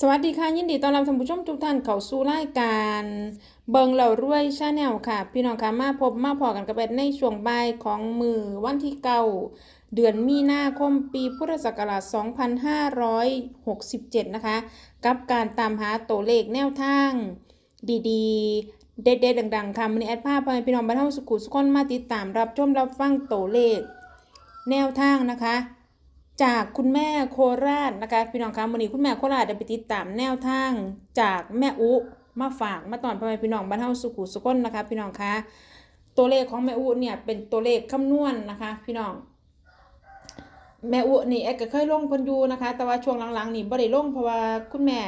สวัสดีค่ะยินดีต้อนรับท่านผู้ชมทุกท่านเข้าสู่รายการเบิงเหล่ารวยชาแนลค่ะ พี่น้องค่ะมาพบมาพอกันกับแบดในช่วงบ่ายของมือวันที่เก้าเดือนมีนาคมปีพุทธศักราช 2567 นะคะ กับการตามหาตัวเลขแนวทาง ดีๆ เด็ดๆดังๆค่ะมันนี้แอดภาพไปพี่น้องบ้านเฮาสุขุสุขคนมาติดตามรับชมรับฟังตัวเลข แนวทางนะคะ จากคุณแม่โคราชนะคะพี่น้องคะวันนี้คุณแม่โคราชได้ไปติดตามแนวทางจากแม่อุมาฝากมาตอนพ่อแม่พี่น้องบ้านเฮาสุขุสุขนนะคะ พี่น้องคะตัวเลขของแม่อุเนี่ยเป็นตัวเลขคำนวณนะคะ พี่น้อง แม่อุนี่แอดก็เคยลงพิ่นยูนะคะ แต่ว่าช่วงหลังๆนี่บ่ได้ลงเพราะว่าคุณแม่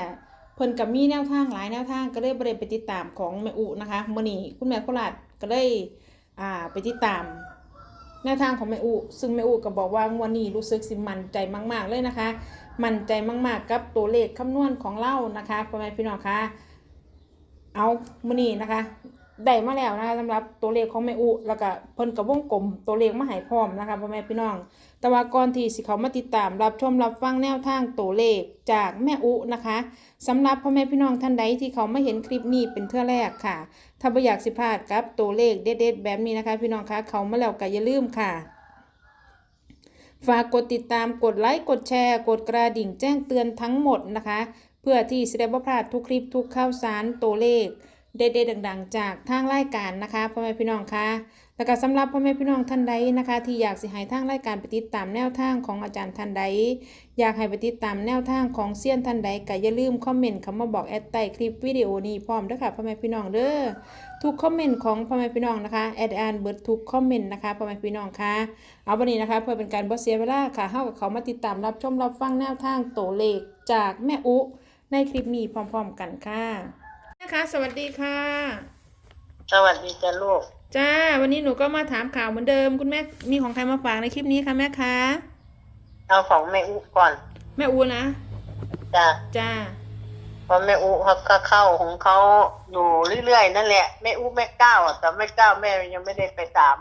เพิ่นก็มีแนวทางหลายแนวทางก็เลยบ่ได้ไปติดตามของแม่อุนะคะมื้อนี้คุณแม่โคราชก็เลยอ่าไปติดตาม แนวทางของแม่อูซึ่งแม่อูก็บอกว่างวันนี้รู้สึกสิมั่นใจมาก ๆ เลยนะคะ มั่นใจมากๆกับตัวเลขคำนวณของเล่านะคะพ่อแม่พี่น้องคะเอามื้อนี้นะคะ ได้มาแล้วนะคะสำหรับตัวเลขของแม่อุแล้วก็เพิ่นกับวงกลมตัวเลขมาให้พร้อมนะคะพ่อแม่พี่น้อง แต่ว่าก่อนที่สิเขามาติดตามรับชมรับฟังแนวทางตัวเลขจากแม่อุนะคะสำหรับพ่อแม่พี่น้องท่านใดที่เขาไม่เห็นคลิปนี้เป็นเทื่อแรกค่ะ ถ้าไม่อยากสิพลาดกับตัวเลขเด็ดๆแบบนี้นะคะ พี่น้องคะเขามาแล้วก็อย่าลืมค่ะฝากกดติดตามกดไลค์กดแชร์ กดกระดิ่งแจ้งเตือนทั้งหมดนะคะ เพื่อที่จะได้ไม่พลาดทุกคลิปทุกข่าวสารตัวเลข เด็ดๆดังๆ จากทางรายการนะคะพ่อแม่พี่น้องคะแล้วก็สำหรับพ่อแม่พี่น้องท่านใดนะคะ ที่อยากสิให้ทางรายการไปติดตามแนวทางของอาจารย์ท่านใด อยากให้ไปติดตามแนวทางของเซียนท่านใดก็อย่าลืมคอมเมนต์คำมาบอกแอดใต้คลิปวิดีโอนี้พร้อมด้วยค่ะพ่อแม่พี่น้องเด้อทุกคอมเมนต์ของพ่อแม่พี่น้องนะคะแอดอ่านเบิร์ดทุกคอมเมนต์นะคะพ่อแม่พี่น้องคะเอาวันนี้นะคะ เพื่อเป็นการบ่เสียเวลาค่ะเฮากับเขามาติดตามรับชมรับฟังแนวทางตัวเลขจากแม่อุในคลิปนี้พร้อม ๆ กันค่ะ นะคะ สวัสดีค่ะ สวัสดีจ้ะลูก จ้า วันนี้หนูก็มาถามข่าวเหมือนเดิม คุณแม่มีของใครมาฝากในคลิปนี้คะแม่คะ เอาของแม่อุก่อน แม่อูนะ จ้ะจ้าเพราะแม่อุเขาก็เข้าของเขาอยู่เรื่อยๆนั่นแหละ แม่อุแม่เก้าอะแต่แม่เก้าแม่ยังไม่ได้ไปถาม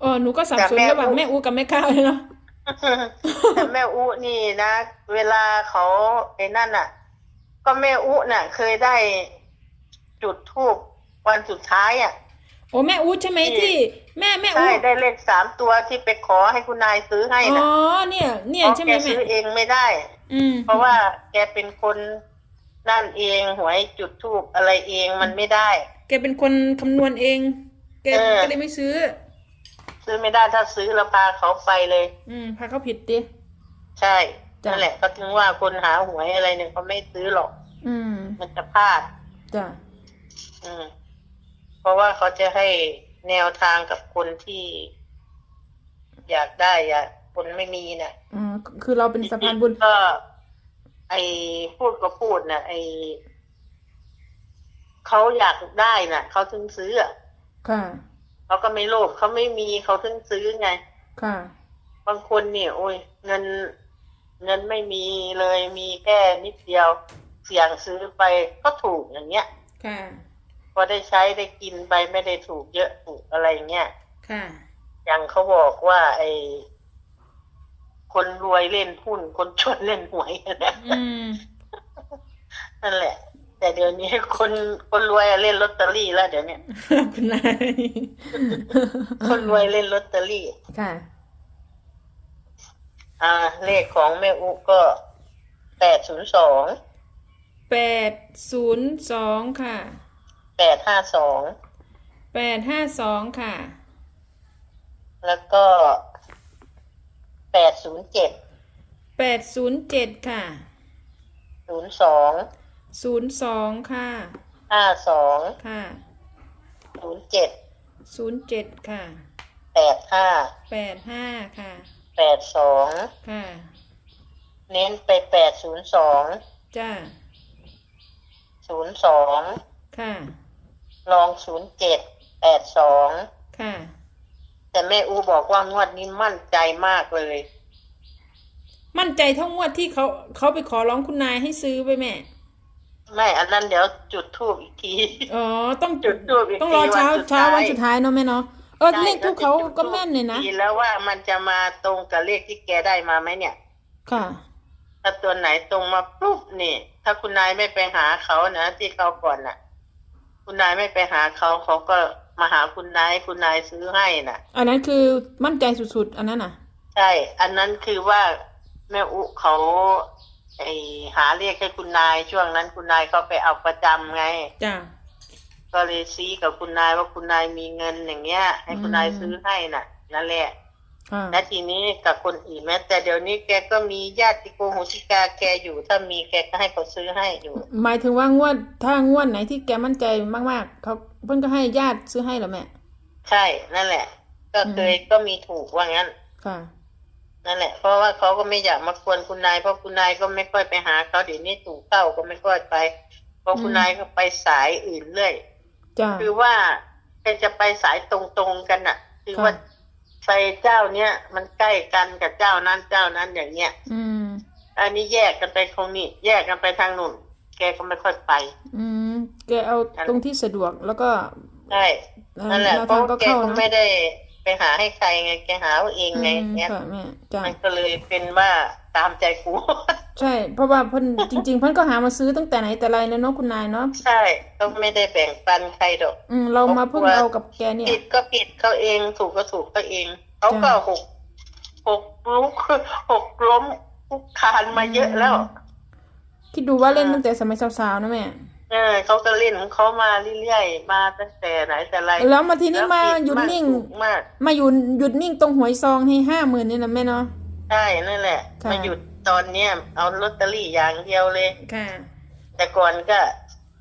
เออหนูก็สับสนแต่แม่ระหว่างอุ๊แม่อูกับแม่ข้าวเลยเนาะ แต่แม่อุนี่นะ เวลาเขาไอ้นั่นอะ ก็แม่อุน่ะ เคยได้ จุดทูบวันสุดท้ายอะ โอ้แม่อูใช่ไหมที่ที่ แม่แม่อูใช่ได้เลขสามตัวที่ไปขอให้คุณนายซื้อให้อ๋นะอเนี่ย เนี่ยเพราะใช่ไหแกมแม่ซื้อเองไม่ได้ อืมเพราะว่าแกเป็นคนนั่นเองหวยจุดทูบอะไรเองมันไม่ได้ แกเป็นคนคำนวณเองแกเออ ก็เลยไม่ซื้อ ซื้อไม่ได้ถ้าซื้อเราพาเขาไปเลย อืมพาเขาผิดดิ ใช่จ้ะ นั่นแหละก็ถึงว่าคนหาหวยอะไรเนี่ยเขาไม่ซื้อหรอก อืมมันจะพลาด จ้ะ อืม เพราะว่าเขาจะให้แนวทางกับคนที่ อยากได้อยากคนไม่มีเนี่ยอืมคือเราเป็นสะพานบุญ ก็ ไอพูดก็พูดนะไอเขาอยากได้น่ะเขาถึงซื้ออะค่ะ เขาก็ไม่โลภเขาไม่มีเขาถึงซื้อไง ค่ะ บางคนเนี่ย โอ้ยเงิน เงินไม่มีเลยมีแค่นิดเดียว เสี่ยงซื้อไปก็ถูกอย่างเงี้ย ค่ะ พอได้ใช้ได้กินไปไม่ได้ถูกเยอะถูกอะไรเงี้ยค่ะอย่างเขาบอกว่า ไอ้คนรวยเล่นหุ้น คนจนเล่นหวยนะอืมนั่นแหละ แต่เดี๋ยวนี้คนคนรวยอะเล่นลอตเตอรี่แล้วเดี๋ยวเนี้ยคุณนายคนรวยเล่นลอตเตอรี่ค่ะ อ่า เลขของแม่อุก็แปดศูนย์สองแปดศูนย์สองค่ะ แปดห้าสองแปดห้าสองค่ะ แล้วก็แปดศูนย์เจ็ดแปดศูนย์เจ็ดค่ะศูนย์สองศูนย์สองค่ะห้าสองค่ะศูนย์เจ็ดศูนย์เจ็ดค่ะแปดห้าแปดห้าค่ะแปดสองค่ะเน้นไปแปดศูนย์สองจ้าศูนย์สองค่ะ ลองศูนย์เจ็ดแปดสองค่ะ แต่แม่อูบอกว่างวดนี้มั่นใจมากเลย มั่นใจเท่างวดที่เขาเขาไปขอร้องคุณนายให้ซื้อไปแม่ ไม่อันนั้นเดี๋ยวจุดทูบอีกที อ๋อต้องจุดทูบอีกต้องรอทีเช้าวันสุดเช้าท้ายวันสุดท้ายเนาะแม่เนาะเออใช่เลขทุกเขาจะจุดก็แม่นเลยนะดีแล้วว่ามันจะมาตรงกับเลขที่แกได้มาไหมเนี่ย ค่ะถ้าตัวไหนตรงมาปุ๊บนี่ ถ้าคุณนายไม่ไปหาเขานะที่เขาก่อนน่ะ คุณนายไม่ไปหาเขาเขาก็มาหาคุณนายคุณนายซื้อให้น่ะ อันนั้นคือมั่นใจสุดๆ อันนั้นน่ะ ใช่ อันนั้นคือว่าแม่อุเขาไอหาเรียกให้คุณนายช่วงนั้นคุณนายเขาไปเอาประจำไง จ้ะ ก็เลยซีกับคุณนายว่าคุณนายมีเงินอย่างเงี้ย ให้คุณนายอืมซื้อให้น่ะ นั่นแหละค่ะ และทีนี้กับคนอื่นแม้แต่เดี๋ยวนี้แกก็มีญาติโกโหติกาแกอยู่ ถ้ามีแกก็ให้เขาซื้อให้อยู่ หมายถึงว่างวด ถ้างวดไหนที่แกมั่นใจมากๆเขาเพิ่นก็ให้ญาติซื้อให้เหรอแม่ ใช่นั่นแหละ ก็เคยก็มีถูกว่างั้น ค่ะ นั่นแหละ เพราะว่าเขาก็ไม่อยากมากวนคุณนายเพราะคุณนายก็ไม่ค่อยไปหาเขาเดี๋ยวนี้ถูกเข้าก็ไม่ค่อยไป เพราะคุณนายก็ไปสายอื่นเรื่อยจ้ะคือว่าแกจะไปสายตรงๆกันน่ะ คือค่ะว่า ไปเจ้าเนี้ยมันใกล้กันกับเจ้านั้นเจ้านั้นอย่างเงี้ยอืม อันนี้แยกกันไปตรงนี้แยกกันไปทางนู่นแกก็ไม่ค่อยไป อืม แกเอาตรงที่สะดวกแล้วก็ใช่เอ่อนั่นแหละแนวเพราะทางว่าก็แกเข้าก็นะไม่ได้ ไปหาให้ใครไงแกหาเอาเองอืไงมเนี่ยค่ะแม่จ้ะมันก็เลยเป็นว่าตามใจกู ใช่ เพราะว่าเพิ่นจริง ๆ เพิ่นก็หามาซื้อตั้งแต่ไหนแต่ไรแล้วเนาะคุณนายเนาะใช่ก็ไม่ได้แบ่งปันใครดอกอืมเรามาเพิ่งเอากับแกเนี่ย ผิดก็ผิดเขาเองถูกก็ถูกเขาเองเขาก็จ้ะหกหกลุกหกล้มคุกคานมาเยอะแล้ว คิดดูว่าเล่นตั้งแต่สมัยสาวๆนะแม่ เออเขาก็เล่นของเขามาเรื่อยๆมาตั้งแต่ไหนแต่ไรแล้วมาทีนี้แล้วมาผิหยุดมากนิ่งถูกมากมาหยุดหยุดนิ่งตรงหวยซองให้ห้าหมื่นนี่นะแม่เนาะใช่นั่นแหละค่ะมาหยุดตอนเนี้ยเอาลอตเตอรี่อย่างเดียวเลยค่ะ แต่ก่อนก็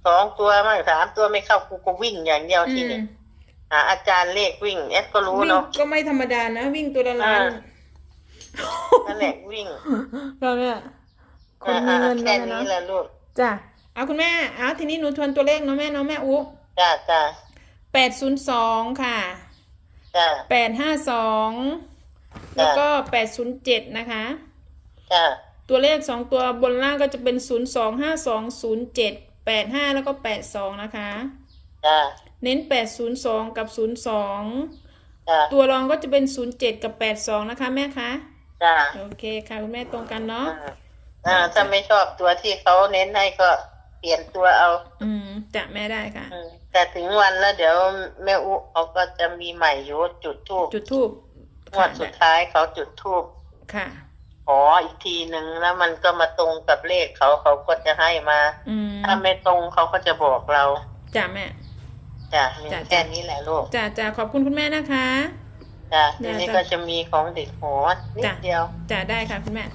สองตัวมั่งสามตัวไม่เข้ากูก็วิ่งอย่างเดียวอืทีมนี้หาอาจารย์เลขวิ่งเอสก็รู้วิ่งเนาะก็ไม่ธรรมดานะวิ่งตัวละล้านอ่านั่นแหละวิ่งเราเนี่ยคนมีอ่าเงินๆแค่แล้วนี้เนาะแหละลูกจ้ะ เอาคุณแม่เอาทีนี้หนูทวนตัวเลขเนาะแม่เนาะแม่อุ๊จ้าจ้าแปดศูนย์สองค่ะจ้าแปดห้าสองแล้วก็แปดศูนย์เจ็ดนะคะ จ้าตัวเลขสองตัวบนล่างก็จะเป็นศูนย์สองห้าสองศูนย์เจ็ดแปดห้าแล้วก็แปดสองนะคะ จ้าเน้นแปดศูนย์สองกับศูนย์สองจ้าตัวรองก็จะเป็นศูนย์เจ็ดกับแปดสองนะคะแม่คะ จ้าโอเคค่ะคุณแม่ตรงกันเนาะ อ่าอ่าถ้าไม่ชอบตัวที่เขาเน้นให้ก็ เปลี่ยนตัวเอา อืมจะแม่ได้ค่ะ อืมแต่ถึงวันแล้วเดี๋ยวแม่อุเขาก็จะมีใหม่อยู่จุดทูบจุดทูบงวดสุดท้ายเขาจุดทูบค่ะ ขออีกทีหนึ่งแล้วมันก็มาตรงกับเลขเขาเขาก็จะให้มา อืมถ้าไม่ตรงเขาก็จะบอกเราจ้ะแม่จ้ะมีจ้ะแค่นี้แหละลูกจ้ะจ้ะขอบคุณคุณแม่นะคะจ้ะจ้ะทีนี้จ้ะก็จะมีของเด็กหอนิดจ้ะเดียวจ้ะได้ค่ะคุณแม่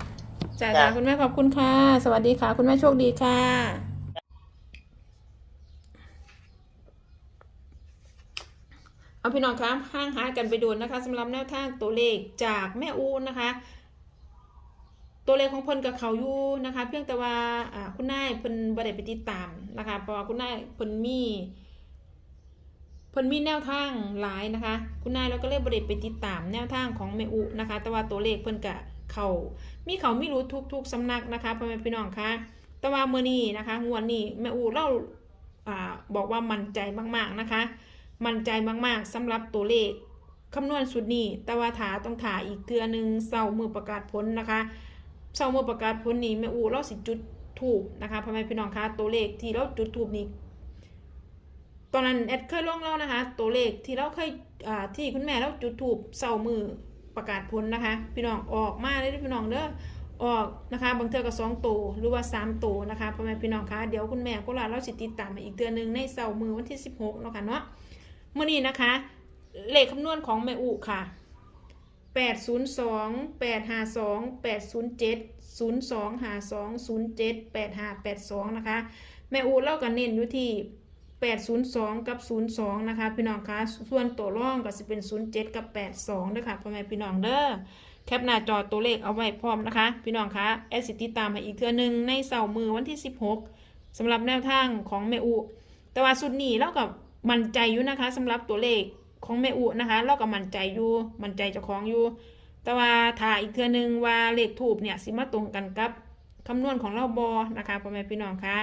จ้ะจ้ะจ้ะคุณแม่ขอบคุณค่ะ สวัสดีค่ะ คุณแม่โชคดีค่ะ เอาพี่น้องครับห้างหากันไปดูนะคะสำหรับแนวทางตัวเลขจากแม่อูนะคะ ตัวเลขของเพิ่นกับเขาอยู่นะคะ เพียงแต่ว่าคุณนายเพิ่นบ่ได้ไปติดตามนะคะเพราะว่าคุณนายเพิ่นมีเพิ่นมีแนวทางหลายนะคะ คุณนายเราก็เลยบ่ได้ไปติดตามแนวทางของแม่อุนะคะ แต่ว่าตัวเลขเพิ่นกะเขามีเขาไม่รู้ทุกๆสำนักนะคะพ่อแม่พี่น้องคะแต่ว่ามื้อนี้นะคะงวดนี้แม่อุเราอ่าบอกว่ามั่นใจมากๆนะคะ มั่นใจมากๆสำหรับตัวเลขคำนวณสุดนี้แต่ว่าถาต้องถาอีกเทือหนึงเสาร์มือประกาศผลนะคะเสาร์มือประกาศผลนี้แม่อูเราสิจุดถูกนะคะพ่อแม่พี่น้องคะตัวเลขที่เราจุดถูกนี้ตอนนั้นแอดเคยลงแล้วนะคะ ตัวเลขที่เราเคยที่คุณแม่เราจุดถูกเสาร์มือประกาศผลนะคะ พี่น้องออกมาเลยพี่น้องเด้อออกนะคะบางเทือก็สองตัวหรือว่าสามตัวนะคะพ่อแม่พี่น้องคะเดี๋ยวคุณแม่ก็ลาเราสิติดตามมาอีกเดือนหนึ่งในเสาร์มือวันที่ 16เนาะค่ะเนาะ เมื่อนี้นะคะ เลขคำนวณของแม่อุค่ะ802 852 807 0252 07 8582นะคะ แมอุเล่ากันเน้นอยู่ที่802กับ02นะคะพี่น้องคะส่วนตัวร่องก็จะเป็น07กับ82ด้วยค่ะพ่อแม่พี่น้องเด้อแคปหน้าจอตัวเลขเอาไว้พร้อมนะคะ พี่น้องคะแอสิติตามให้อีกเทื่อหนึงในเสาร์มือวันที่16สำหรับแนวทางของกับมั่นยู่นะคะสำหรับตัวเลขของแนะคะเราก็มั่น้องอยู่แต่ว่าถ้าอีกเทื่อนึงว่าเลขถูนยสิมาตรงกับคำนวณของเราบอนะคะพ่อแม่พี่น้องคะอย่าลืมแคปหน้าจอตัวเลขเอาไว้พร้อมนะคะจ้ะจ้ะเอาพี่น้องคะแอดสิติดตามให้อีกเทื่อหนึงในเสาร์มือวันที่16สำหรับแนวทางของแม่อุแต่ว่าสุดนี้นะคะเรากับ มั่นใจอยู่นะคะสำหรับตัวเลขของแม่อุแต่ว่าถ่าอีกเทือนึงว่าเลขถูกเนี่ยสิมาตรงกันกับคำนวณของเราบอนะคะพ่อแม่พี่น้องคะ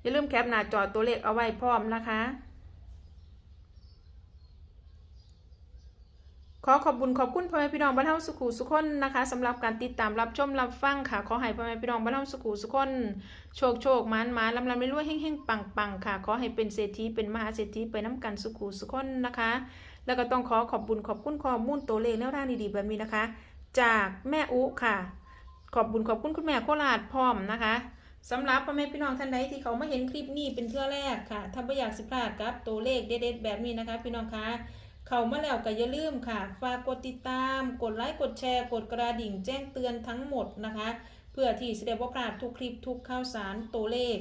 อย่าลืมแคปหน้าจอตัวเลขเอาไว้พร้อมนะคะ ขอขอบบุญขอบคุณพ่อแม่พี่น้องบ้านเฮาสุขุสุขคนนะคะสำหรับการติดตามรับชมรับฟังค่ะ ขอให้พ่อแม่พี่น้องบ้านเฮาสุขุสุขคนโชคโชคมานมานลำลำไม่รวยเฮงเฮงปังปังค่ะ ขอให้เป็นเศรษฐีเป็นมหาเศรษฐีไปน้ำกันสุขุสุขคนนะคะ แล้วก็ต้องขอขอบบุญขอบคุณข้อมูลตัวเลขแนวทางดีๆแบบนี้นะคะ จากแม่อุค่ะ ขอบบุญขอบคุณคุณแม่โคราชพร้อมนะคะสำหรับพ่อแม่พี่น้องท่านใดที่เขามาเห็นคลิปนี้เป็นเทื่อแรกค่ะถ้าไม่อยากสิพลาดกับตัวเลขเด็ดๆแบบนี้นะคะ พี่น้องคะ เขามาแล้วก็อย่าลืมค่ะ ฝากกดติดตาม กดไลค์กดแชร์ กดกระดิ่งแจ้งเตือนทั้งหมดนะคะ เพื่อที่จะได้บ่พลาดทุกคลิปทุกข่าวสารตัวเลข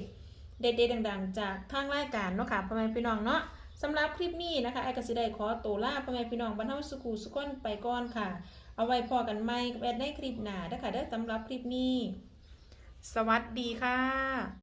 เด็ดๆดังๆ จากทางรายการเนาะค่ะพ่อแม่พี่น้องเนาะสำหรับคลิปนี้นะคะไอ้กสิได้ขอตัวลาพ่อแม่พี่น้องบรรเทาสุขุสุขคนไปก่อนค่ะ เอาไว้พอกันไหมแอดในคลิปหน้าเด้อค่ะเด้สำหรับคลิปนี้ สวัสดีค่ะ